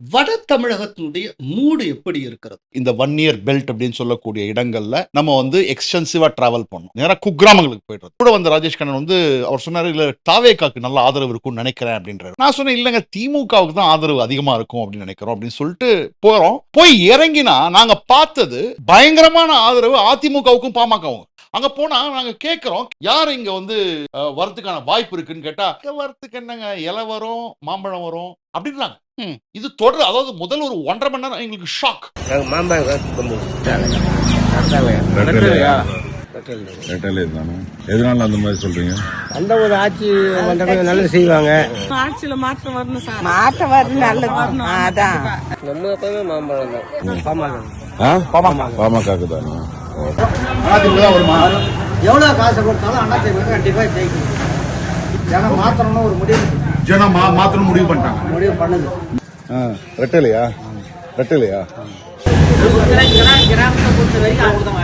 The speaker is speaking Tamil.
வட தமிழகத்தினுடைய மூடு எப்படி இருக்கிறது? இந்த ஒன் இயர் பெல்ட் அப்படின்னு சொல்லக்கூடிய இடங்கள்ல நம்ம வந்து எக்ஸ்டென்சிவா டிராவல் பண்ணோம் நேரம் குக்கிராமங்களுக்கு போயிடுறது கூட வந்த ராஜேஷ் கண்ணன் வந்து அவர் சொன்னாரு இல்ல தாவேக்காக்கு நல்ல ஆதரவு இருக்கும்னு நினைக்கிறேன் அப்படின்றாரு. நான் சொன்னேன் இல்லைங்க திமுகவுக்கு தான் ஆதரவு அதிகமா இருக்கும் அப்படின்னு நினைக்கிறோம் அப்படின்னு சொல்லிட்டு போறோம். போய் இறங்கினா நாங்க பார்த்தது பயங்கரமான ஆதரவு அதிமுகவுக்கும் பாமகவும் அங்க போனா நாங்க கேக்குறோம் யார் இங்க வந்து அஹ், வரதுக்கான வாய்ப்பு இருக்குன்னு கேட்டா "இங்க வரதுக்கு என்னங்க? இலை வரும் மாம்பழம் வரும் அப்படின்றாங்க. இது தொடர் அதாவது முதல் ஒரு ஒன்றரை மணி நேரம் எங்களுக்கு ஷாக். எதனால அந்த மாதிரி சொல்றீங்க? அந்த ஒரு ஆட்சி வந்தவங்க நல்லது செய்வாங்க. ஆட்சியில மாற்றம் வரணும் சார். மாற்றம் வருது நல்லது. அதான். நம்ம எப்பவுமே மாம்பழம் தான். பாமாங்க பாமக தானே? எவ்வளோ காசு கொடுத்தாலும் அண்ணா திமுக கண்டிப்பாக ஜெயிக்கும் ஏன்னா மாற்றணும்னு ஒரு முடிவு ஜனம் மா- மாத்தணும் முடிவு பண்ணிட்டாங்க. முடிவு பண்ணுது. ரெட்டலையா ரெட்டலையா கிராமத்தை பொறுத்த வரைக்கும் அவங்க தான்